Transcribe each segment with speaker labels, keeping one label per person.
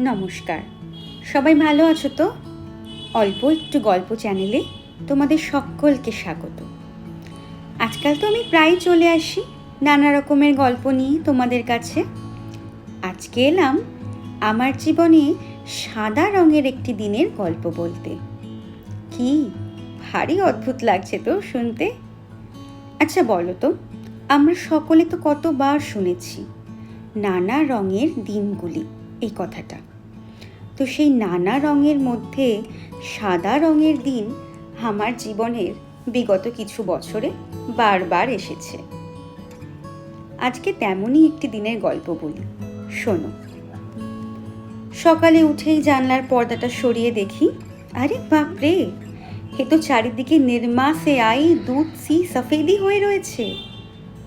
Speaker 1: নমস্কার। সবাই ভালো আছো তো? অল্প একটু গল্প চ্যানেলে তোমাদের সকলকে স্বাগত। আজকাল তো আমি প্রায় চলে আসি নানা রকমের গল্প নিয়ে তোমাদের কাছে। আজকে এলাম আমার জীবনে সাদা রঙের একটি দিনের গল্প বলতে। কি? ভারী অদ্ভুত লাগছে তো শুনতে। আচ্ছা বলো তো, আমরা সকলে তো কতবার শুনেছি নানা রঙের দিনগুলি। এই কথাটা। তো সেই নানা রঙের মধ্যে সাদা রঙের দিন আমার জীবনের বিগত কিছু বছরে বারবার এসেছে। আজকে তেমনই একটি দিনের গল্প বলি। শোনো। সকালে উঠেই জানলার পর্দাটা সরিয়ে দেখি, আরে বাপরে! এ তো চারিদিকে নির্মা সে আই, দুধ, সি, সফেদি হয়ে রয়েছে।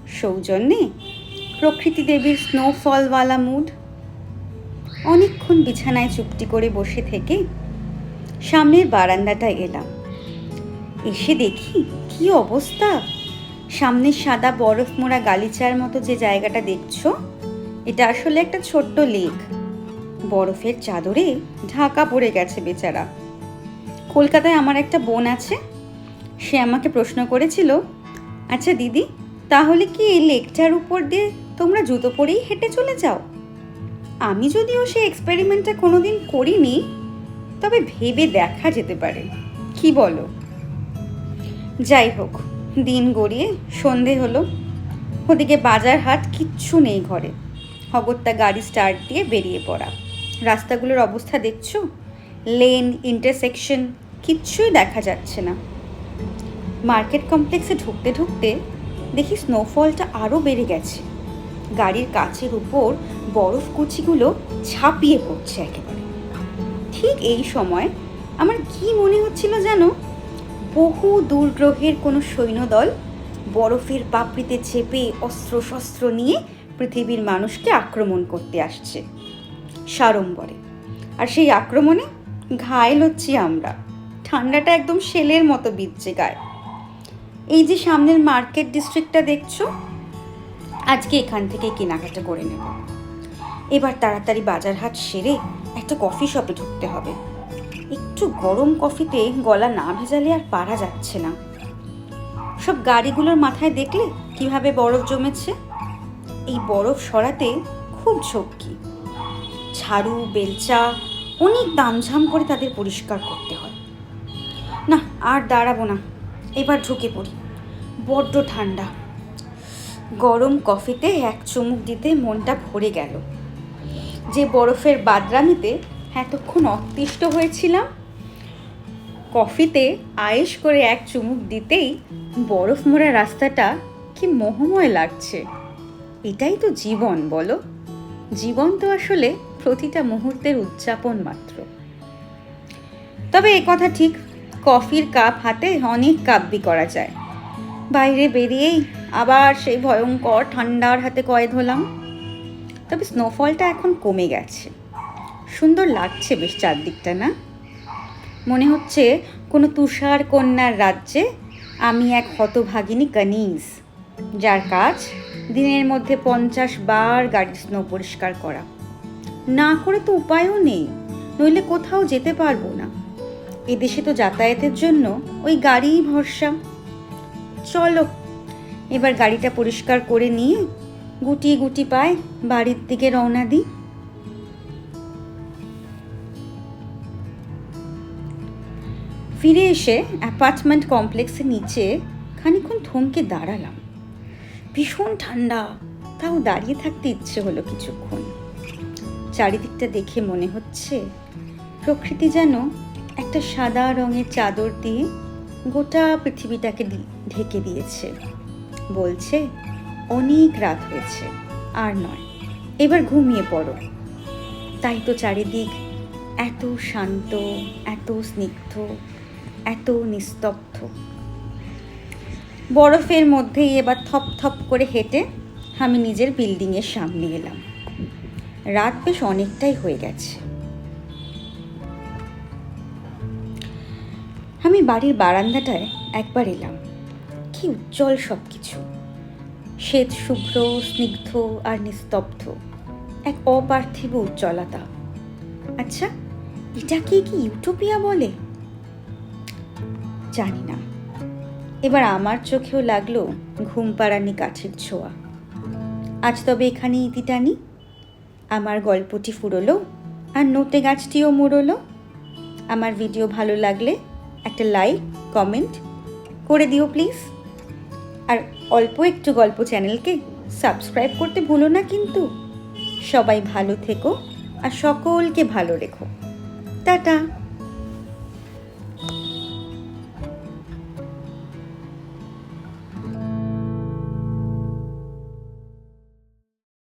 Speaker 1: সৌজন্যে প্রকৃতি দেবীর স্নোফলওয়ালা মুড অনেকক্ষণ বিছানায় চুপটি করে বসে থেকে সামনের বারান্দাটা এলাম। এসে দেখি কি অবস্থা? সামনে সাদা বরফ মোড়া গালিচার মতো যে জায়গাটা দেখছ, এটা আসলে একটা ছোট্ট লেক। বরফের চাদরে ঢাকা পড়ে গেছে বেচারা। কলকাতায় আমার একটা বোন আছে, সে আমাকে প্রশ্ন করেছিল আচ্ছা দিদি, তাহলে কি এই লেকটার উপর দিয়ে তোমরা জুতো পরেই হেঁটে চলে যাও? আমি যদিও সেই এক্সপেরিমেন্টটা কোনোদিন করিনি, তবে ভেবে দেখা যেতে পারে। কি বলো? যাই হোক, দিন গড়িয়ে সন্ধে হলো। ওদিকে বাজার হাট কিচ্ছু নেই ঘরে। অগত্যা গাড়ি স্টার্ট দিয়ে বেরিয়ে পড়া। রাস্তাগুলোর অবস্থা দেখছ? লেন ইন্টারসেকশন কিচ্ছুই দেখা যাচ্ছে না। মার্কেট কমপ্লেক্সে ঢুকতে ঢুকতে দেখি স্নোফলটা আরও বেড়ে গেছে। গাড়ির কাছের উপর বরফ কুচিগুলো ছাপিয়ে পড়ছে একেবারে। ঠিক এই সময় আমার কি মনে হচ্ছিল যেন বহু দূরগ্রহের কোনো সৈন্যদল বরফের পাপড়িতে চেপে অস্ত্র শস্ত্র নিয়ে পৃথিবীর মানুষকে আক্রমণ করতে আসছে সাড়ম্বরে। আর সেই আক্রমণে ঘায়েল হচ্ছি আমরা। ঠান্ডাটা একদম শেলের মতো বিচ্ছে গায়ে। এই যে সামনের মার্কেট ডিস্ট্রিক্টটা দেখছ আজকে এখান থেকে কেনাকাটা করে নেব। এবার তাড়াতাড়ি বাজার হাট সেরে একটা কফি শপে ঢুকতে হবে। একটু গরম কফিতে গলা না ভেজালে আর পারা যাচ্ছে না। সব গাড়িগুলোর মাথায় দেখলে কীভাবে বরফ জমেছে? এই বরফ সরাতে খুব ঝক্কি। ঝাড়ু, বেলচা, অনেক দামঝাম করে তাদের পরিষ্কার করতে হয়। না, আর দাঁড়াবো না। এবার ঢুকে পড়ি। বড্ড ঠান্ডা। গরম কফিতে এক চুমুক দিতে মনটা ভরে গেল। যে বরফের বাদরামিতে এতক্ষণ অতিষ্ঠ হয়েছিলাম, কফিতে আয়েশ করে এক চুমুক দিতেই বরফ মোড়া রাস্তাটা কি মোহময় লাগছে। এটাই তো জীবন, বলো। জীবন তো আসলে প্রতিটা মুহূর্তের উদযাপন মাত্র। তবে এ কথা ঠিক, কফির কাপ হাতে অনেক কাব্যি করা যায়। বাইরে বেরিয়েই আবার সেই ভয়ঙ্কর ঠান্ডার হাতে কয়েদ হলাম। তবে স্নোফলটা এখন কমে গেছে। সুন্দর লাগছে বেশ চারদিকটা, না? মনে হচ্ছে কোনো তুষার কন্যার রাজ্যে আমি এক হতভাগিনী কানিজ, যার কাজ দিনের মধ্যে পঞ্চাশ বার গাড়ির স্নো পরিষ্কার করা। না করে তো উপায়ও নেই, নইলে কোথাও যেতে পারব না। এদেশে তো যাতায়াতের জন্য ওই গাড়িই ভরসা। চলো এবার গাড়িটা পরিষ্কার করে নিয়ে গুটি গুটি পায়, বাড়ির দিকে রওনা দিই। ফিরে এসে অ্যাপার্টমেন্ট কমপ্লেক্সের নিচে খানিক্ষণ থমকে দাঁড়ালাম। ভীষণ ঠান্ডা, তাও দাঁড়িয়ে থাকতে ইচ্ছে হলো কিছুক্ষণ। চারিদিকটা দেখে মনে হচ্ছে প্রকৃতি যেন একটা সাদা রঙের চাদর দিয়ে গোটা পৃথিবীটাকে ঢেকে দিয়েছে। বলছে, অনেক রাত হয়েছে, আর নয়। এবার ঘুমিয়ে পড়ো। তাই তো চারিদিক এত শান্ত, এত স্নিগ্ধ, এত নিস্তব্ধ। বরফের মধ্যেই এবার থপ থপ করে হেঁটে আমি নিজের বিল্ডিংয়ের সামনে এলাম। রাত বেশ অনেকটাই হয়ে গেছে। আমি বাড়ির বারান্দাটায় একবার এলাম। কি উজ্জ্বল সব কিছু শ্বেত, শুভ্র, স্নিগ্ধ আর নিস্তব্ধ। এক অপার্থিব উজ্জ্বলতা। আচ্ছা এটাকে কি ইউটোপিয়া বলে? জানি না। এবার আমার চোখেও লাগল ঘুম পাড়ানি কাঠের ছোঁয়া। আজ তবে এখানে ইতি টানি আমার গল্পটি ফুরলো আর নোটে গাছটিও মুড়লো। আমার ভিডিও ভালো লাগলে একটা লাইক, কমেন্ট করে দিও প্লিজ। আর অল্প একটু গল্প চ্যানেলকে সাবস্ক্রাইব করতে ভুলো না কিন্তু। সবাই ভালো থেকো আর সকলকে ভালো রেখো। টাটা।